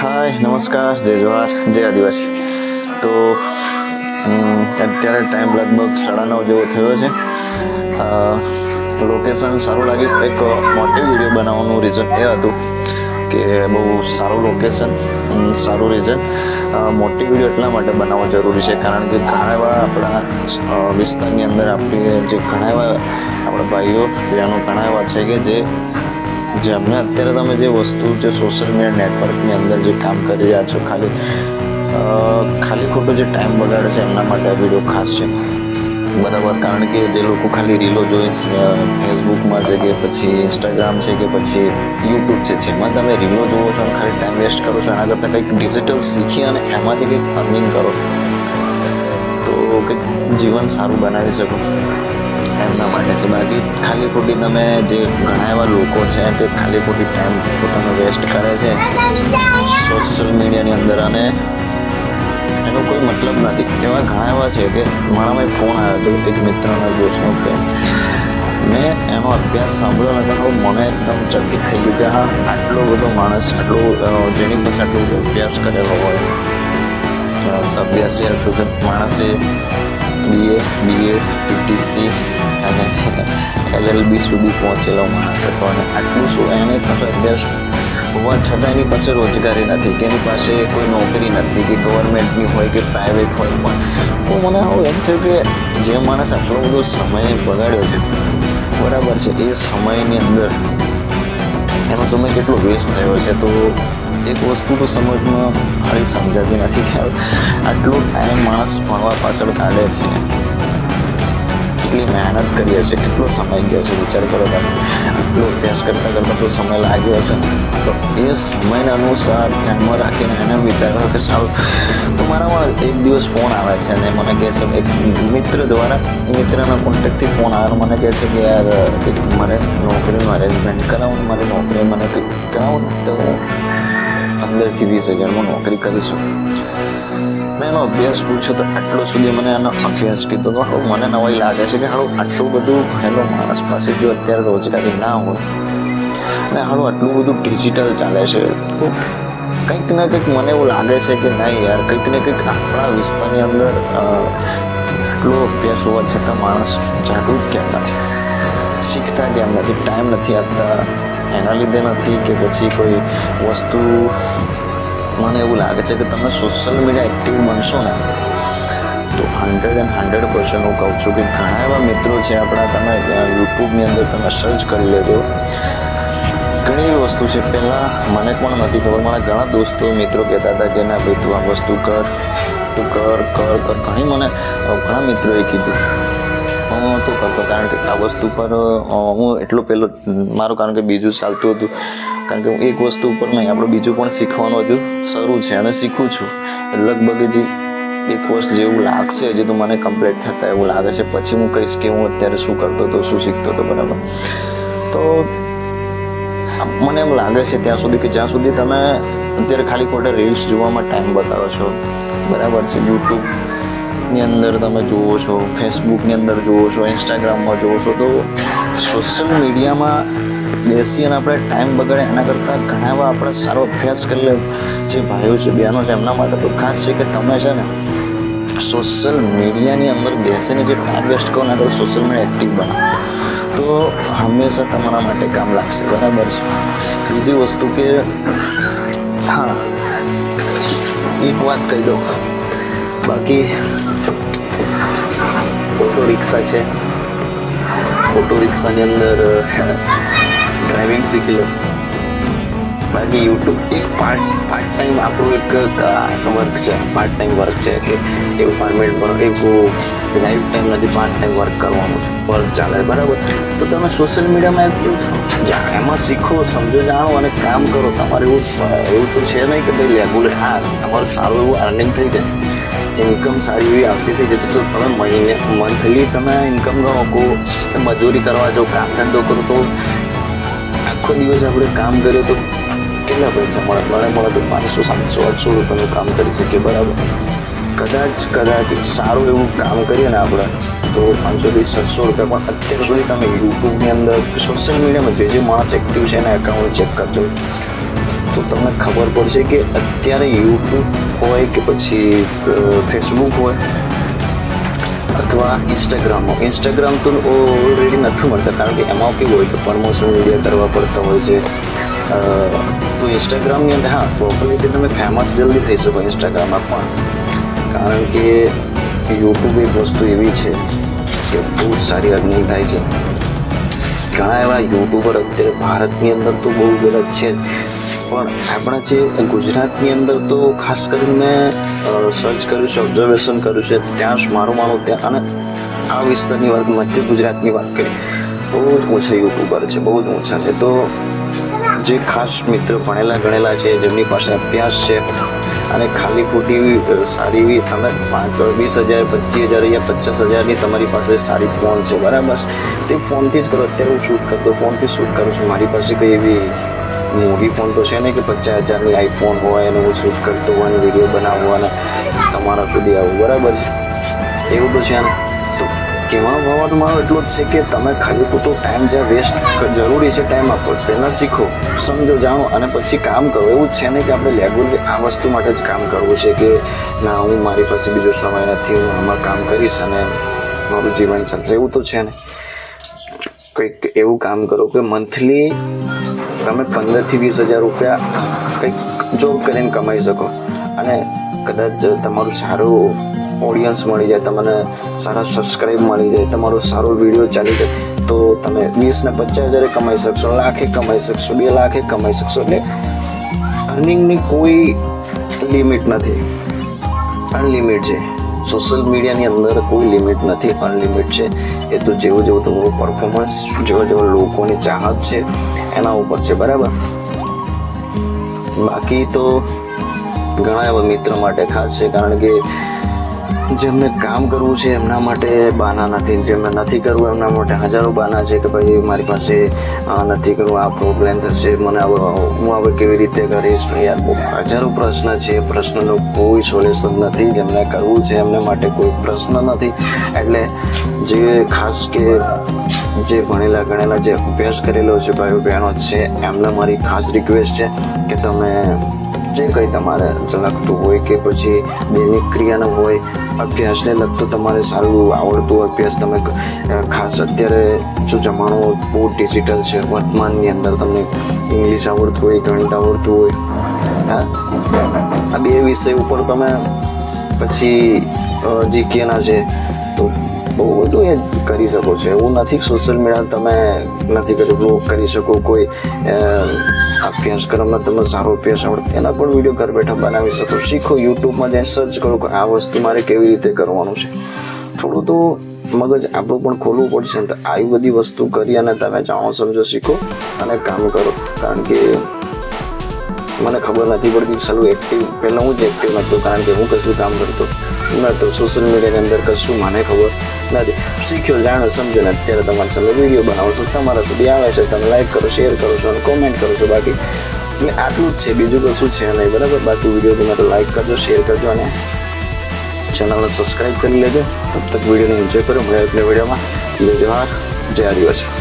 હાય, નમસ્કાર, જય જવાહર, જય આદિવાસી. તો અત્યારે ટાઈમ લગભગ સાડા નવ જેવો થયો છે. લોકેશન સારું લાગ્યું એક મોટી વીડિયો બનાવવાનું રીઝન એ હતું કે બહુ સારું લોકેશન સારું રીઝન મોટી વીડિયો એટલા માટે બનાવવો જરૂરી છે, કારણ કે ઘણા એવા આપણા વિસ્તારની અંદર આપણી જે ઘણા એવા આપણા ભાઈઓ, બહેનો ઘણા એવા છે કે જે જે અમને અત્યારે તમે જે વસ્તુ જે સોશિયલ મીડિયા નેટવર્કની અંદર જે કામ કરી રહ્યા છો, ખાલી ખાલી ખોટો જે ટાઈમ બગાડે છે, એમના માટે આ વીડિયો ખાસ છે. બરાબર, કારણ કે જે લોકો ખાલી રીલો જોઈ ફેસબુકમાં છે કે પછી ઇન્સ્ટાગ્રામ છે કે પછી યુટ્યુબ છે, જેમાં તમે રીલો જોવો છો અને ખાલી ટાઈમ વેસ્ટ કરો છો, એના કરતાં કંઈક ડિજિટલ શીખી અને એમાંથી કંઈક અર્નિંગ કરો. તો કંઈક જીવન સારું બનાવી શકો. એમના માટે છે. બાકી ખાલી ખોટી તમે જે ઘણા એવા લોકો છે કે ખાલી ખોટી ટાઈમ પોતાનો વેસ્ટ કરે છે સોશિયલ મીડિયાની અંદર અને એનો કોઈ મતલબ નથી. એવા ઘણા એવા છે કે મારામાં ફોન આવ્યો હતો, એક મિત્રના દોસ્તનો કે મેં એનો અભ્યાસ સાંભળ્યો ને તો મને એકદમ ચકિત થઈ ગયું કે હા, આટલો બધો માણસ, આટલો જેની પાસે આટલો અભ્યાસ કરેલો હોય અભ્યાસ એ હતું કે માણસે બીએ બીએડ પીટીસી અને એલએલબી સુધી પહોંચેલો માણસ. હતો અને આટલું શું? એની પાસે અભ્યાસ હોવા છતાં એની પાસે રોજગારી નથી, કે એની પાસે કોઈ નોકરી નથી, કે ગવર્મેન્ટની હોય, કે પ્રાઇવેટ હોય પણ. તો મને આવું એમ થયું કે જે માણસ આટલો બધો સમય બગાડ્યો છે, બરાબર છે, એ સમયની અંદર એનો સમય કેટલો વેસ્ટ થયો છે? તો એક વસ્તુ તો સમજમાં ખાલી સમજાતી નથી કે આટલો ટાઈમ માણસ ભણવા પાછળ કાઢે છે. કેટલી મહેનત કરીએ હશે, કેટલો સમય ગયો છે, વિચાર કરો તમે. આટલો અભ્યાસ કરતાં કરતાં તો સમય લાગ્યો હશે. તો એ સમયના અનુસાર ધ્યાનમાં રાખીને એને વિચારો કે સારું, તો મારામાં એક દિવસ ફોન આવે છે અને મને કહે છે, એક મિત્ર દ્વારા મિત્રના કોન્ટેક્ટથી ફોન આવે મને કહે છે કે યાર કંઈક મારે નોકરીનું અરેન્જમેન્ટ કરાવું મારી નોકરી મને કરાવું તો પંદરથી વીસ હજારમાં નોકરી કરી શકું મેં એનો અભ્યાસ પૂછ્યો તો આટલો સુધી મને એનો અભ્યાસ કીધો તો હવે મને નવાઈ લાગે છે કે હાલો આટલું બધું ભણેલો માણસ પાસે જો અત્યારે રોજગારી ના હોય અને હાલો આટલું બધું ડિજિટલ ચાલે છે, તો કંઈક ને કંઈક મને એવું લાગે છે કે નહીં યાર, કંઈક ને કંઈક આપણા વિસ્તારની અંદર આટલો અભ્યાસ હોવા છતાં માણસ જાગૃત કેમ નથી? શીખતા કેમ નથી? ટાઈમ નથી આપતા? એના લીધે નથી કે પછી કોઈ વસ્તુ મને એવું લાગે છે કે તમે સોશિયલ મીડિયા એક્ટિવ બનશો ને, તો હંડ્રેડ એન્ડ હંડ્રેડ પર્સન્ટ હું કહું છું કે ઘણા એવા મિત્રો છે આપણા, તમે યુટ્યુબની અંદર તમે સર્ચ કરી લેજો. ઘણી એવી વસ્તુ છે. પહેલાં મને પણ નથી ખબર, મારા ઘણા દોસ્તો મિત્રો કહેતા હતા કે, ના ભાઈ, તું આ વસ્તુ કર, તું કર કર કર. ઘણી મને ઘણા મિત્રોએ કીધું. હું નહોતો કરતો કારણ કે આ વસ્તુ પર હું એટલો પહેલો મારું કારણ કે બીજું ચાલતું હતું. કારણ કે હું એક વસ્તુ ઉપર નહીં, આપણે બીજું પણ શીખવાનું હજુ શરૂ છે અને શીખું છું. લગભગ હજી એક વર્ષ જેવું લાગશે, હજી તો મને કમ્પ્લીટ થતાં એવું લાગે છે. પછી હું કહીશ કે હું અત્યારે શું કરતો હતો, શું શીખતો હતો, બરાબર. તો મને એમ લાગે છે ત્યાં સુધી કે જ્યાં સુધી તમે અત્યારે ખાલી ખોટા રીલ્સ જોવામાં ટાઈમ બતાવો છો. બરાબર છે યુટ્યુબની અંદર તમે જુઓ છો ફેસબુકની અંદર જુઓ છો ઇન્સ્ટાગ્રામમાં જુઓ છો, તો સોશિયલ મીડિયામાં બેસી અને આપણે ટાઈમ બગાડે એના કરતાં ઘણા એવા આપણે સારો અભ્યાસ કરી લે. જે ભાઈઓ છે, બહેનો છે, એમના માટે તો ખાસ છે કે તમે છે ને સોશિયલ મીડિયાની અંદર બેસીને જે ટાઈમ વેસ્ટ કરો ને, તો સોશિયલ મીડિયા એક્ટિવ બનો. તો હંમેશા તમારા માટે કામ લાગશે, બરાબર છે? બીજી વસ્તુ કે, હા, એક વાત કહી દઉં. બાકી ઓટો રિક્ષા છે. ઓટો રિક્ષાની અંદર ડ્રાઇવિંગ શીખી લો. બાકી યુટ્યુબ એક પાર્ટ પાર્ટ ટાઈમ આપણું એક વર્ક છે. પાર્ટ ટાઈમ વર્ક છે કે એવું પરમેન્ટ પર એવું લાઈફ ટાઈમ નથી પાર્ટ ટાઈમ વર્ક કરવાનું. વર્ક ચાલે, બરાબર? તો તમે સોશિયલ મીડિયામાં એક એમાં શીખો, સમજો, જાણો અને કામ કરો. તમારે એવું એવું તો છે નહીં કે ભાઈ રેગ્યુલર હા, તમારું સારું એવું અર્નિંગ થઈ જાય. ઇન્કમ સારી એવી આવતી થઈ જતી તો તમે મહિને મંથલી તમે ઇન્કમ ગણો કો મજૂરી કરવા જાઓ, કામ ધંધો કરો તો આખો દિવસ આપણે કામ કરીએ તો કેટલા પૈસા મળે? મળે મળે તો પાંચસો, સાતસો, આઠસો રૂપિયાનું કામ કરી શકીએ, બરાબર? કદાચ કદાચ સારું એવું કામ કરીએ ને આપણે, તો પાંચસોથી છસો રૂપિયા પણ અત્યાર સુધી તમે યુટ્યુબની અંદર સોશિયલ મીડિયામાં જે જે માણસ એક્ટિવ છે એના એકાઉન્ટ ચેક કરજો. તો તમને ખબર પડશે કે અત્યારે યુટ્યુબ હોય કે પછી ફેસબુક હોય અથવા ઇન્સ્ટાગ્રામ હોય. ઇન્સ્ટાગ્રામ તો ઓલરેડી નથી મળતા, કારણ કે એમાં કેવું હોય કે પ્રમોશન વીડિયો કરવા પડતા હોય છે. તો ઇન્સ્ટાગ્રામની અંદર, હા પ્રોપરલી તમે ફેમસ જલ્દી થઈ શકો ઇન્સ્ટાગ્રામમાં પણ. કારણ કે યુટ્યુબ એક વસ્તુ એવી છે કે બહુ સારી અર્નિંગ થાય છે. ઘણા એવા યુટ્યુબર અત્યારે ભારતની અંદર તો બહુ બધા છે. પણ આપણા જે ગુજરાતની અંદર તો ખાસ કરીને સર્ચ કર્યું છે ઓબ્ઝર્વેશન કર્યું છે, ત્યાં જ મારું માનું ત્યાં અને આ વિસ્તારની વાત, મધ્ય ગુજરાતની વાત કરી બહુ જ ઓછા યુટ્યુબર છે, બહુ જ ઓછા છે. તો જે ખાસ મિત્ર ભણેલા ગણેલા છે, જેમની પાસે અભ્યાસ છે, અને ખાલી ખોટી એવી સારી એવી, તમે પાંચ, વીસ હજાર, પચીસ હજાર યા પચાસ હજારની તમારી પાસે સારી ફોન છે, બરાબર? તે ફોનથી જ કરો. અત્યારે હું શૂટ કરતો ફોનથી શૂટ કરું છું. મારી પાસે કંઈ એવી મોટી ફોન તો છે ને કે પચાસ હજારની આઈફોન હોય અને હું શૂટ કરતો હોય અને વીડિયો બનાવવો અને તમારા સુધી આવું, બરાબર છે? એવું તો છે ને? તો કહેવાનો ભાવ મારો એટલો જ છે કે તમે ખાલી ખોટો ટાઈમ જ્યાં વેસ્ટ જરૂરી છે ટાઈમ આપો. પહેલાં શીખો, સમજો, જાણો અને પછી કામ કરો. એવું જ છે ને કે આપણે રેગ્યુલર આ વસ્તુ માટે જ કામ કરવું છે કે ના, હું મારી પાસે બીજો સમય નથી, હું આમાં કામ કરીશ અને મારું જીવન ચાલશે. એવું તો છે ને? કંઈક એવું કામ કરો કે મંથલી તમે પંદરથી વીસ હજાર રૂપિયા કંઈક જોબ કરીને કમાઈ શકો. અને કદાચ તમારું સારું ઓડિયન્સ મળી જાય, તમને સારા સબસ્ક્રાઈબ મળી જાય, તમારો સારો વીડિયો ચાલી જાય, તો તમે વીસ ને પચાસ હજારે કમાઈ શકશો, લાખે કમાઈ શકશો, બે લાખે કમાઈ શકશો. એટલે અર્નિંગની કોઈ લિમિટ નથી. અનલિમિટ છે. સોશિયલ મીડિયાની અંદર કોઈ લિમિટ નથી અનલિમિટ છે. એ તો જેવું જેવું તમારું પરફોર્મન્સ જેવા જેવા લોકોની ચાહત છે, એના ઉપર છે, બરાબર? બાકી તો ઘણા એવા મિત્ર માટે ખાસ છે, કારણ કે જેમને કામ કરવું છે એમના માટે બાના નથી. જેમને નથી કરવું એમના માટે હજારો બાના છે કે ભાઈ મારી પાસે આ નથી કરવું, આ પ્રોબ્લેમ થશે, મને હું હવે કેવી રીતે કરીશ? યાર હજારો પ્રશ્ન છે. પ્રશ્નનો કોઈ સોલ્યુશન નથી. જેમને કરવું છે એમને માટે કોઈ પ્રશ્ન નથી. એટલે જે ખાસ કે જે ભણેલા ગણેલા જે અભ્યાસ કરેલો છે ભાઈઓ, બહેનો છે, એમને મારી ખાસ રિક્વેસ્ટ છે કે તમે જે કંઈ તમારે લગતું હોય કે પછી દૈનિક ક્રિયાનું હોય અભ્યાસને લગતું તમારે સારું આવડતું અભ્યાસ તમે ખાસ અત્યારે જો જમાનો બહુ ડિજિટલ છે, વર્તમાનની અંદર તમને ઇંગ્લિશ આવડતું હોય, ગણિત આવડતું હોય, હા? આ બે વિષય ઉપર તમે પછી જીકેના છે બહુ બધું એ કરી શકો છો. એવું નથી સોશિયલ મીડિયા તમે નથી કરી બ્લોગ કરી શકો, કોઈ અભ્યાસ અભ્યાસક્રમમાં તમે સારો અભ્યાસ આવડે, એના પણ વીડિયો ઘર બેઠા બનાવી શકો. શીખો યુટ્યુબમાં જઈને સર્ચ કરો કે આ વસ્તુ મારે કેવી રીતે કરવાનું છે. થોડું તો મગજ આપણું પણ ખોલવું પડશે તો આવી બધી વસ્તુ કરી અને તમે જાણો સમજો, શીખો અને કામ કરો. કારણ કે મને ખબર નથી પડતી સાલું એક્ટિવ પહેલાં હું જ એક્ટિવ નહોતો કારણ કે હું કશું કામ કરતો નહોતો સોશિયલ મીડિયાની અંદર કશું, મને ખબર નથી શીખ્યો જાણો સમજો ને અત્યારે તમારે સામે વીડિયો બનાવો છો તમારા સુધી આવે છે તમે લાઈક કરો શેર કરો છો અને કોમેન્ટ કરો છો બાકી એટલે આટલું જ છે બીજું કશું છે નહીં બરાબર બાકી વીડિયો તમે તો લાઈક કરજો શેર કરજો અને ચેનલને સબસ્ક્રાઈબ કરી લેજો તબ તક વિડીયોને એન્જોય કરો મળે એટલે વિડીયોમાં જય જવાહર જય આદિવાસી